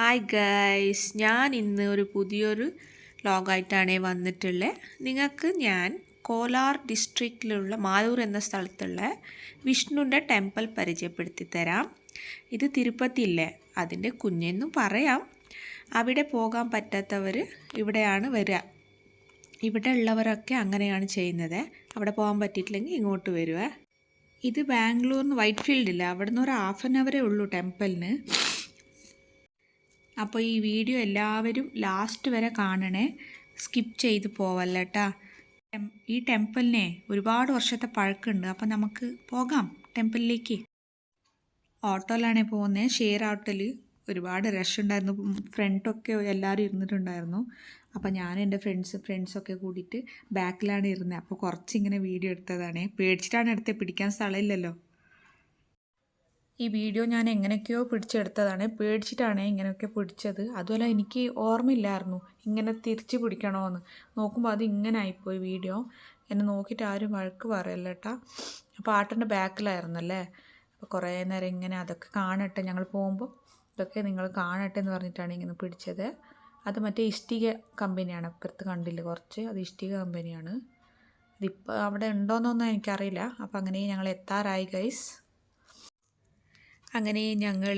Hi guys ഞാൻ ഇന്ന് ഒരു പുതിയൊരു ലോഗായിട്ടാണ് വന്നിട്ടുള്ളത് നിങ്ങൾക്ക് ഞാൻ കോലാർ ഡിസ്ട്രിക്റ്റിലുള്ള മാലൂർ എന്ന സ്ഥലത്തുള്ള വിഷ്ണുവിന്റെ ടെമ്പിൾ പരിചയപ്പെടുത്തി തരാം. ഇത് തിരുപ്പത്തില്ലേ അതിന്റെ കുഞ്ഞെന്നും പറയാം. അവിടെ പോകാൻ പറ്റാത്തവർ ഇവിടെയാണ് വരിക. ഇവിടെ ഉള്ളവരൊക്കെ അങ്ങനെയാണ് ചെയ്യുന്നത്. അവിടെ പോകാൻ പറ്റിയിട്ടില്ലെങ്കിൽ ഇങ്ങോട്ട് വരുക. ഇത് ബാംഗ്ലൂരിന്ന് വൈറ്റ് ഫീൽഡില്ല അവിടെ നിന്ന് ഒരു ഹാഫ് ആൻ അവറേ ഉള്ളൂ ടെമ്പിളിന് അപ്പോൾ ഈ വീഡിയോ എല്ലാവരും ലാസ്റ്റ് വരെ കാണണേ. സ്കിപ്പ് ചെയ്ത് പോവല്ല കേട്ടാ ഈ ടെമ്പിളിനെ ഒരുപാട് വർഷത്തെ പഴക്കമുണ്ട്. അപ്പോൾ നമുക്ക് പോകാം ടെമ്പിളിലേക്ക് ഓട്ടോയിലാണേ പോകുന്നത് ഷെയർ ഓട്ടോയിൽ ഒരുപാട് റഷ് ഉണ്ടായിരുന്നു. ഫ്രണ്ടൊക്കെ എല്ലാവരും ഇരുന്നിട്ടുണ്ടായിരുന്നു. അപ്പോൾ ഞാൻ എന്റെ ഫ്രണ്ട്സ് ഫ്രണ്ട്സൊക്കെ കൂടിയിട്ട് ബാക്കിലാണ് ഇരുന്നത് അപ്പോൾ കുറച്ചിങ്ങനെ വീഡിയോ എടുത്തതാണേ. പേടിച്ചിട്ടാണ് എടുത്തത് പിടിക്കാൻ സ്ഥലമില്ലല്ലോ. ഈ വീഡിയോ ഞാൻ എങ്ങനെയൊക്കെയോ പിടിച്ചെടുത്തതാണ്. പേടിച്ചിട്ടാണ് ഇങ്ങനെയൊക്കെ പിടിച്ചത്. അതുപോലെ എനിക്ക് ഓർമ്മയില്ലായിരുന്നു ഇങ്ങനെ തിരിച്ച് പിടിക്കണമെന്ന് നോക്കുമ്പോൾ അത് ഇങ്ങനെ ആയിപ്പോയി വീഡിയോ. എന്നെ നോക്കിയിട്ട് ആരും വഴക്ക് പറയല്ല കേട്ടാ അപ്പോൾ ആട്ടന്റെ ബാക്കിലായിരുന്നല്ലേ? അപ്പോൾ കുറേ നേരം ഇങ്ങനെ അതൊക്കെ കാണട്ടെ ഞങ്ങൾ പോകുമ്പോൾ ഇതൊക്കെ നിങ്ങൾ കാണട്ടെ എന്ന് പറഞ്ഞിട്ടാണ് ഇങ്ങനെ പിടിച്ചത്. അത് മറ്റേ ഇഷ്ടിക കമ്പനിയാണ്. ഇപ്പുറത്ത് കണ്ടില്ല കുറച്ച്? അത് ഇഷ്ടിക കമ്പനിയാണ്. ഇതിപ്പോൾ അവിടെ ഉണ്ടോയെന്നൊന്നും എനിക്കറിയില്ല. അപ്പോൾ അങ്ങനെ ഞങ്ങൾ എത്താറായി ഗൈസ് അങ്ങനെ ഞങ്ങൾ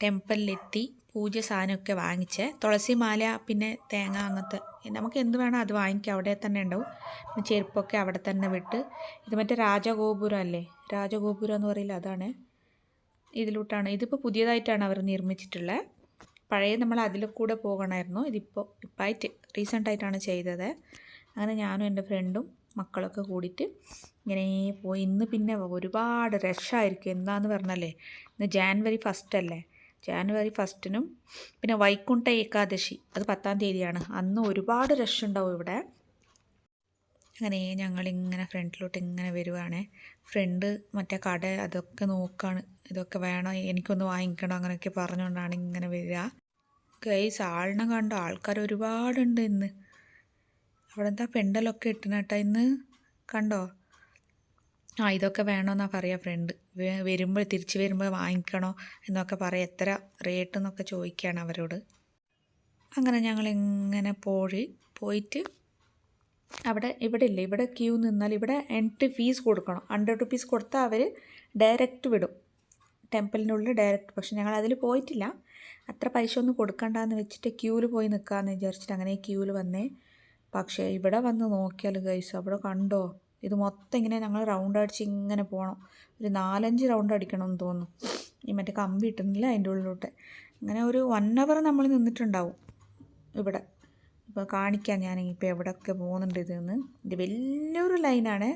ടെമ്പിളിലെത്തി പൂജ സാധനമൊക്കെ വാങ്ങിച്ച് തുളസിമാല പിന്നെ തേങ്ങ അങ്ങനത്തെ നമുക്ക് എന്ത് വേണം അത് വാങ്ങിക്കുക അവിടെ തന്നെ ഉണ്ടാവും. ചെരുപ്പൊക്കെ അവിടെ തന്നെ വിട്ട് ഇത് മറ്റേ രാജഗോപുരം അല്ലേ? രാജഗോപുരം എന്ന് പറയില്ല? അതാണ്. ഇതിലോട്ടാണ്. ഇതിപ്പോൾ പുതിയതായിട്ടാണ് അവർ നിർമ്മിച്ചിട്ടുള്ളത് പഴയ നമ്മൾ അതിൽ കൂടെ പോകണമായിരുന്നു. ഇതിപ്പോൾ ഇപ്പായിട്ട് ആയിട്ടാണ് ചെയ്തത്. അങ്ങനെ ഞാനും എന്റെ ഫ്രണ്ടും മക്കളൊക്കെ കൂടിയിട്ട് ഇങ്ങനെ പോയി. ഇന്ന് പിന്നെ ഒരുപാട് രക്ഷമായിരിക്കും എന്താന്ന് പറഞ്ഞല്ലേ ഇന്ന് ജാനുവരി ഫസ്റ്റ് അല്ലേ? ജാനുവരി ഫസ്റ്റിനും പിന്നെ വൈകുണ്ഠ ഏകാദശി അത് പത്താം തീയതിയാണ്. അന്ന് ഒരുപാട് റഷ് ഉണ്ടാവും ഇവിടെ. അങ്ങനെ ഞങ്ങളിങ്ങനെ ഫ്രണ്ടിലോട്ട് ഇങ്ങനെ വരുവാണ്. ഫ്രണ്ട് മറ്റേ കട അതൊക്കെ നോക്കാണ്. ഇതൊക്കെ വേണം? എനിക്കൊന്ന് വാങ്ങിക്കണം? അങ്ങനെയൊക്കെ പറഞ്ഞുകൊണ്ടാണ് ഇങ്ങനെ വരിക. ഗൈസ് ആളിനെ കണ്ട ആൾക്കാർ ഒരുപാടുണ്ട് ഇന്ന്. അവിടെ എന്താ പെണ്ടലൊക്കെ ഇട്ടണേട്ടാ ഇന്ന്? കണ്ടോ? ആ ഇതൊക്കെ വേണമെന്നാ പറയാ ഫ്രണ്ട് വരുമ്പോൾ തിരിച്ച് വരുമ്പോൾ വാങ്ങിക്കണോ എന്നൊക്കെ പറയാം. എത്ര റേറ്റ് എന്നൊക്കെ ചോദിക്കുകയാണ് അവരോട്. അങ്ങനെ ഞങ്ങൾ ഇങ്ങനെ പോയി പോയിട്ട് അവിടെ ഇവിടെ ഇല്ല? ഇവിടെ ക്യൂ നിന്നാൽ ഇവിടെ എൻട്രി ഫീസ് കൊടുക്കണം. ഹൺഡ്രഡ് റുപ്പീസ് കൊടുത്താൽ അവർ ഡയറക്റ്റ് വിടും. ടെമ്പിളിനുള്ളിൽ ഡയറക്റ്റ് പക്ഷെ ഞങ്ങൾ അതിൽ പോയിട്ടില്ല. അത്ര പൈസ ഒന്നും കൊടുക്കണ്ടെന്ന് വെച്ചിട്ട് ക്യൂവിൽ പോയി നിൽക്കാമെന്ന് വിചാരിച്ചിട്ട് അങ്ങനെ ക്യൂവിൽ വന്നേ. പക്ഷേ ഇവിടെ വന്ന് നോക്കിയാൽ ഗൈസ് അവിടെ കണ്ടോ? ഇത് മൊത്തം ഇങ്ങനെ ഞങ്ങൾ റൗണ്ട് അടിച്ച് ഇങ്ങനെ പോകണം ഒരു നാലഞ്ച് റൗണ്ട് അടിക്കണം എന്ന് തോന്നുന്നു. ഈ മറ്റേ കമ്പി ഇട്ടുന്നില്ല അതിന്റെ ഉള്ളിലോട്ട്. അങ്ങനെ ഒരു വൺ അവർ നമ്മൾ നിന്നിട്ടുണ്ടാവും ഇവിടെ. ഇപ്പോൾ കാണിക്കാം ഞാൻ ഇപ്പോൾ എവിടെയൊക്കെ പോകുന്നുണ്ട് ഇതെന്ന്. ഇത് വലിയൊരു ലൈനാണ്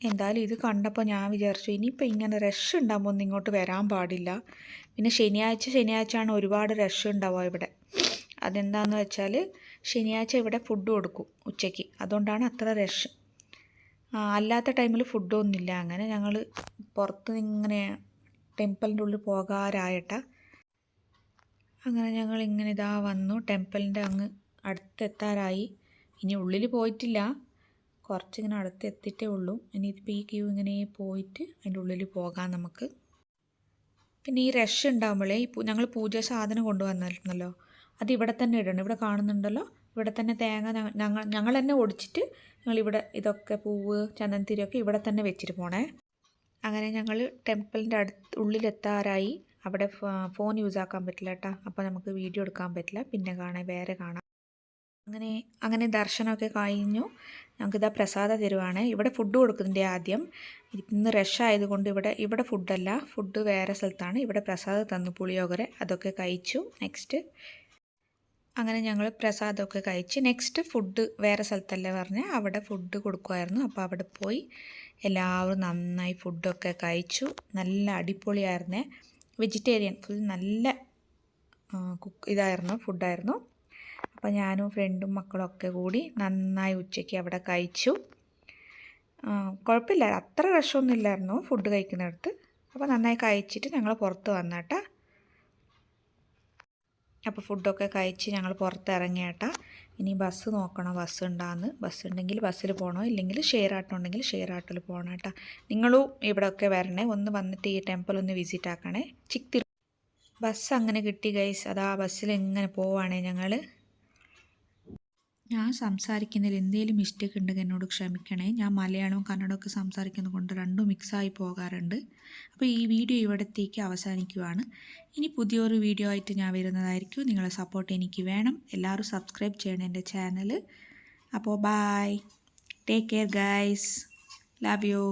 എന്തായാലും ഇത് കണ്ടപ്പോൾ ഞാൻ വിചാരിച്ചു ഇനിയിപ്പോൾ ഇങ്ങനെ റഷ് ഉണ്ടാകുമ്പോൾ ഒന്നും ഇങ്ങോട്ട് വരാൻ പാടില്ല. പിന്നെ ശനിയാഴ്ച ശനിയാഴ്ച ആണ് ഒരുപാട് റഷ് ഉണ്ടാവുക ഇവിടെ. അതെന്താണെന്ന് വെച്ചാൽ ശനിയാഴ്ച ഇവിടെ ഫുഡ് കൊടുക്കും ഉച്ചയ്ക്ക്. അതുകൊണ്ടാണ് അത്ര റഷ് അല്ലാത്ത ടൈമിൽ ഫുഡൊന്നുമില്ല അങ്ങനെ ഞങ്ങൾ പുറത്ത് ഇങ്ങനെ ടെമ്പിളിന്റെ ഉള്ളിൽ പോകാറായിട്ട. അങ്ങനെ ഞങ്ങൾ ഇങ്ങനെ ഇതാ വന്നു. ടെമ്പിളിന്റെ അങ്ങ് അടുത്തെത്താറായി. ഇനി ഉള്ളിൽ പോയിട്ടില്ല. കുറച്ചിങ്ങനെ അടുത്ത് എത്തിയിട്ടേ ഉള്ളൂ. ഇനി ഇതിപ്പോൾ ഈ ക്യൂ ഇങ്ങനെ പോയിട്ട് അതിന്റെ ഉള്ളിൽ പോകാം നമുക്ക്. പിന്നെ ഈ റഷ് ഉണ്ടാകുമ്പോഴേ ഞങ്ങൾ പൂജ സാധനം കൊണ്ടുവന്നിരുന്നല്ലോ അത് ഇവിടെ തന്നെ ഇടണം. ഇവിടെ കാണുന്നുണ്ടല്ലോ? ഇവിടെ തന്നെ തേങ്ങ ഞങ്ങൾ ഞങ്ങൾ തന്നെ ഒടിച്ചിട്ട് ഞങ്ങളിവിടെ ഇതൊക്കെ പൂവ് ചന്ദനത്തിരിയൊക്കെ ഇവിടെ തന്നെ വെച്ചിട്ട് പോണേ. അങ്ങനെ ഞങ്ങൾ ടെമ്പിളിന്റെ അടുത്ത് ഉള്ളിലെത്താറായി. അവിടെ ഫോൺ യൂസ് ആക്കാൻ പറ്റില്ല കേട്ടോ അപ്പോൾ നമുക്ക് വീഡിയോ എടുക്കാൻ പറ്റില്ല. പിന്നെ കാണാം വേറെ കാണാം. അങ്ങനെ അങ്ങനെ ദർശനമൊക്കെ കഴിഞ്ഞു. ഞങ്ങൾക്കിതാ പ്രസാദ തരുവാണ്. ഇവിടെ ഫുഡ് കൊടുക്കുന്നുണ്ട് ആദ്യം. ഇന്ന് റഷ് ആയതുകൊണ്ട് ഇവിടെ ഇവിടെ ഫുഡല്ല ഫുഡ് വേറെ സ്ഥലത്താണ്. ഇവിടെ പ്രസാദം തന്നു പുളിയോഗരെ. അതൊക്കെ കഴിച്ചു. നെക്സ്റ്റ് അങ്ങനെ ഞങ്ങൾ പ്രസാദമൊക്കെ കഴിച്ച് നെക്സ്റ്റ് ഫുഡ് വേറെ സ്ഥലത്തല്ലേ പറഞ്ഞ് അവിടെ ഫുഡ് കൊടുക്കുമായിരുന്നു അപ്പോൾ അവിടെ പോയി എല്ലാവരും നന്നായി ഫുഡൊക്കെ കഴിച്ചു. നല്ല അടിപൊളിയായിരുന്നേ. വെജിറ്റേറിയൻ ഫുൾ നല്ല കുക്ക് ഇതായിരുന്നു ഫുഡായിരുന്നു അപ്പോൾ ഞാനും ഫ്രണ്ടും മക്കളൊക്കെ കൂടി നന്നായി ഉച്ചയ്ക്ക് അവിടെ കഴിച്ചു. കുഴപ്പമില്ല അത്ര റഷൊന്നും ഇല്ലായിരുന്നു ഫുഡ് കഴിക്കുന്നിടത്ത്. അപ്പോൾ നന്നായി കഴിച്ചിട്ട് ഞങ്ങൾ പുറത്ത് വന്നേട്ടാ അപ്പോൾ ഫുഡൊക്കെ കഴിച്ച് ഞങ്ങൾ പുറത്തിറങ്ങിയേട്ടാ. ഇനി ബസ് നോക്കണം ബസ് ഉണ്ടാന്ന് ബസ് ഉണ്ടെങ്കിൽ ബസ്സിൽ പോകണോ ഇല്ലെങ്കിൽ ഷെയർ ആട്ടോ ഉണ്ടെങ്കിൽ ഷെയർ ആട്ടോയിൽ പോകണം കേട്ടോ നിങ്ങളും ഇവിടെയൊക്കെ വരണേ. ഒന്ന് വന്നിട്ട് ഈ ടെമ്പിൾ ഒന്ന് വിസിറ്റ് ആക്കണേ. ചിക്തി ബസ് അങ്ങനെ കിട്ടി ഗൈസ് അതാ ബസ്സിൽ എങ്ങനെ പോവാണേ ഞങ്ങൾ ഞാൻ സംസാരിക്കുന്നതിൽ എന്തെങ്കിലും മിസ്റ്റേക്ക് ഉണ്ടെങ്കിൽ എന്നോട് ക്ഷമിക്കണേ. ഞാൻ മലയാളവും കന്നഡമൊക്കെ സംസാരിക്കുന്നത് കൊണ്ട് രണ്ടും മിക്സായി പോകാറുണ്ട്. അപ്പോൾ ഈ വീഡിയോ ഇവിടത്തേക്ക് അവസാനിക്കുവാണ്. ഇനി പുതിയൊരു വീഡിയോ ആയിട്ട് ഞാൻ വരുന്നതായിരിക്കും. നിങ്ങളെ സപ്പോർട്ട് എനിക്ക് വേണം. എല്ലാവരും സബ്സ്ക്രൈബ് ചെയ്യണം എന്റെ ചാനൽ അപ്പോൾ bye take care guys love you